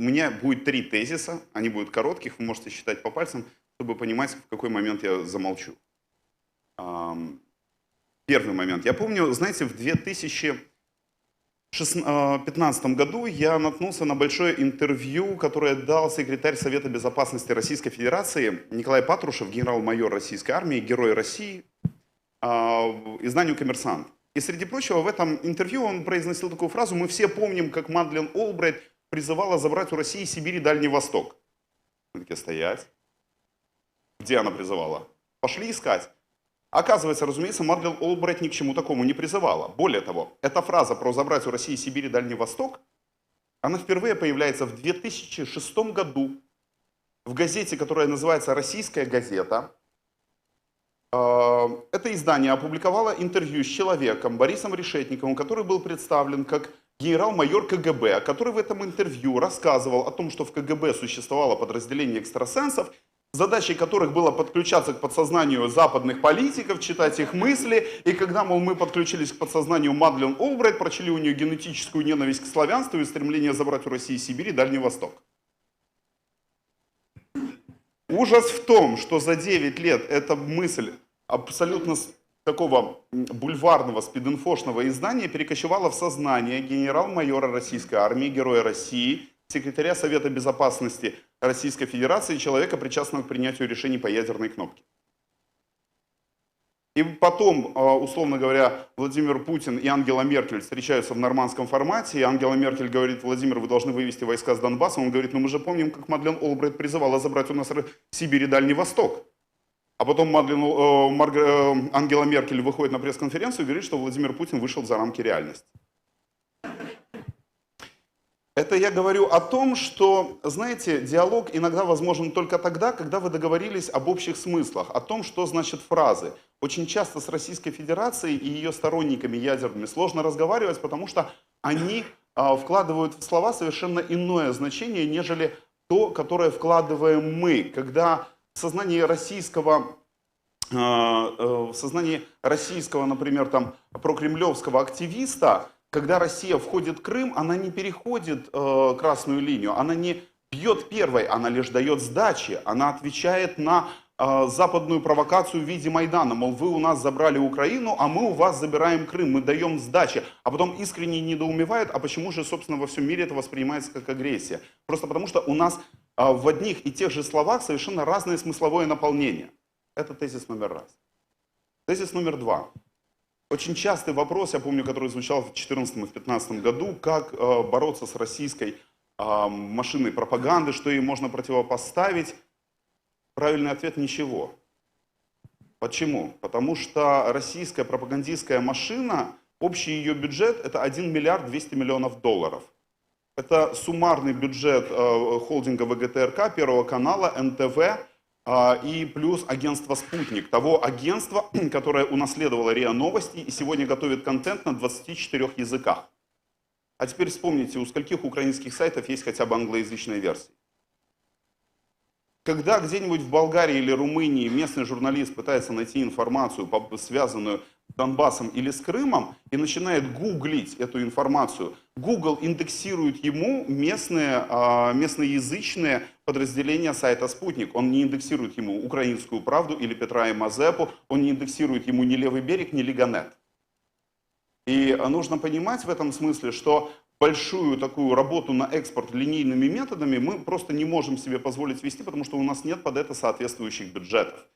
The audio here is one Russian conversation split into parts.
У меня будет три тезиса, они будут коротких, вы можете считать по пальцам, чтобы понимать, в какой момент я замолчу. Ам, Первый момент. Я помню, знаете, в 2015 году я наткнулся на большое интервью, которое дал секретарь Совета Безопасности Российской Федерации Николай Патрушев, генерал-майор российской армии, герой России, а, изданию «Коммерсант». И, среди прочего, в этом интервью он произносил такую фразу «Мы все помним, как Мадлен Олбрайт призывала забрать у России Сибирь и Дальний Восток». Мы такие, стоять. Где она призывала? Пошли искать. Оказывается, разумеется, Мадлен Олбрайт ни к чему такому не призывала. Более того, эта фраза про забрать у России Сибирь и Дальний Восток, она впервые появляется в 2006 году в газете, которая называется «Российская газета». Э, Это издание опубликовало интервью с человеком, Борисом Решетниковым, который был представлен как генерал-майор КГБ, который в этом интервью рассказывал о том, что в КГБ существовало подразделение экстрасенсов, задачей которых было подключаться к подсознанию западных политиков, читать их мысли. И когда, мол, мы подключились к подсознанию Мадлен Олбрайт, прочли у нее генетическую ненависть к славянству и стремление забрать у России Сибирь и Дальний Восток. Ужас в том, что за 9 лет эта мысль абсолютно такого бульварного, спидинфошного издания перекочевала в сознание генерал-майора российской армии, героя России, секретаря Совета Безопасности Российской Федерации, человека, причастного к принятию решений по ядерной кнопке. И потом, а, условно говоря, Владимир Путин и Ангела Меркель встречаются в нормандском формате, и Ангела Меркель говорит, Владимир, вы должны вывести войска с Донбасса. Он говорит, ну мы же помним, как Мадлен Олбрайт призывала забрать у нас Сибирь и Дальний Восток. А потом Мадлен, э, Марг- э, Ангела Меркель выходит на пресс-конференцию и говорит, что Владимир Путин вышел за рамки реальности. Это я говорю о том, что, знаете, диалог иногда возможен только тогда, когда вы договорились об общих смыслах, о том, что значит фразы. Очень часто с Российской Федерацией и ее сторонниками ядерными сложно разговаривать, потому что они а, вкладывают в слова совершенно иное значение, нежели то, которое вкладываем мы. Когда в сознании российского э, э, в сознании российского, например, там, прокремлевского активиста, когда Россия входит в Крым, она не переходит э, красную линию, она не бьет первой, она лишь дает сдачи, она отвечает на западную провокацию в виде Майдана, мол, вы у нас забрали Украину, а мы у вас забираем Крым, мы даем сдачи, а потом искренне недоумевают, а почему же, собственно, во всем мире это воспринимается как агрессия? Просто потому что у нас в одних и тех же словах совершенно разное смысловое наполнение. Это тезис номер раз. Тезис номер два. Очень частый вопрос, я помню, который звучал в 2014 и в 2015 году, как э, бороться с российской э, машиной пропаганды, что ей можно противопоставить. Правильный ответ – ничего. Почему? Потому что российская пропагандистская машина, общий ее бюджет – это 1 миллиард 200 миллионов долларов. Это суммарный бюджет э, холдинга ВГТРК, Первого канала, НТВ, а, и плюс агентство «Спутник», того агентства, которое унаследовало РИА Новости и сегодня готовит контент на 24 языках. А теперь вспомните, у скольких украинских сайтов есть хотя бы англоязычная версия. Когда где-нибудь в Болгарии или Румынии местный журналист пытается найти информацию, связанную Донбассом или с Крымом, и начинает гуглить эту информацию, Google индексирует ему местные, а, местноязычные подразделения сайта «Спутник». Он не индексирует ему «Украинскую правду» или Петра и Мазепу, он не индексирует ему ни «Левый берег», ни «Лиганет». И нужно понимать в этом смысле, что большую такую работу на экспорт линейными методами мы просто не можем себе позволить вести, потому что у нас нет под это соответствующих бюджетов.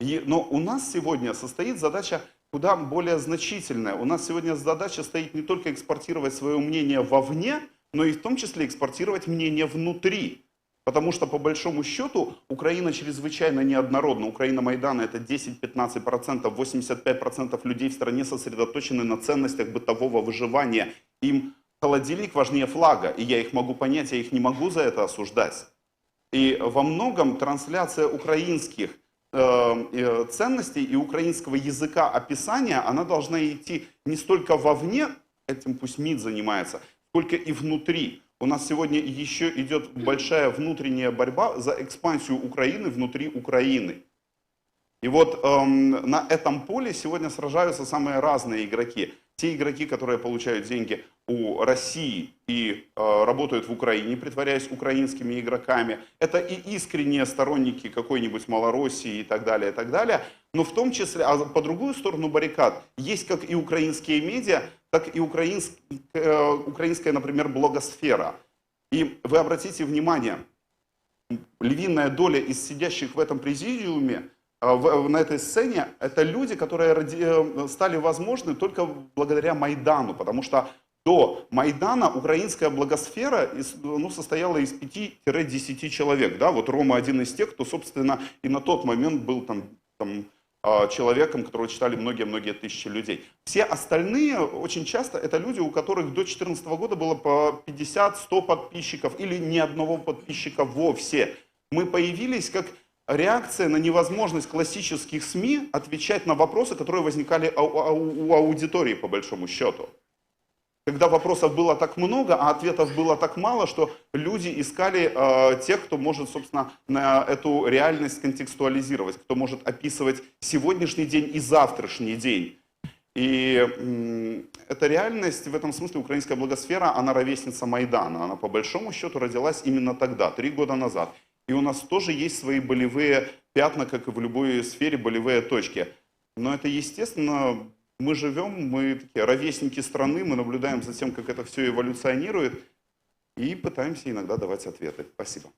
Но у нас сегодня состоит задача куда более значительная. У нас сегодня задача стоит не только экспортировать свое мнение вовне, но и в том числе экспортировать мнение внутри. Потому что, по большому счету, Украина чрезвычайно неоднородна. Украина Майдана – это 10-15%, 85% людей в стране сосредоточены на ценностях бытового выживания. Им холодильник важнее флага, и я их могу понять, я их не могу за это осуждать. И во многом трансляция украинских ценностей и украинского языка описания, она должна идти не столько вовне, этим пусть МИД занимается, сколько и внутри. У нас сегодня еще идет большая внутренняя борьба за экспансию Украины внутри Украины. И вот эм, на этом поле сегодня сражаются самые разные игроки. Те игроки, которые получают деньги у России и э, работают в Украине, притворяясь украинскими игроками, это и искренние сторонники какой-нибудь Малороссии и так далее, и так далее. Но в том числе, а по другую сторону баррикад, есть как и украинские медиа, так и украинск, э, украинская, например, блогосфера. И вы обратите внимание, львиная доля из сидящих в этом президиуме, в- на этой сцене, это люди, которые ради- э, стали возможны только благодаря Майдану, потому что до Майдана украинская благосфера ну, состояла из 5-10 человек. Да? Вот Рома один из тех, кто, собственно, и на тот момент был там, там, а, человеком, которого читали многие-многие тысячи людей. Все остальные очень часто это люди, у которых до 2014 года было по 50-100 подписчиков или ни одного подписчика вовсе. Мы появились как реакция на невозможность классических СМИ отвечать на вопросы, которые возникали ау- у аудитории по большому счету когда вопросов было так много, а ответов было так мало, что люди искали э, тех, кто может, собственно, на эту реальность контекстуализировать, кто может описывать сегодняшний день и завтрашний день. И м, эта реальность, в этом смысле украинская благосфера, она ровесница Майдана. Она по большому счету родилась именно тогда, три года назад. И у нас тоже есть свои болевые пятна, как и в любой сфере, болевые точки. Но это естественно, мы живем, мы такие ровесники страны, мы наблюдаем за тем, как это все эволюционирует, и пытаемся иногда давать ответы. Спасибо.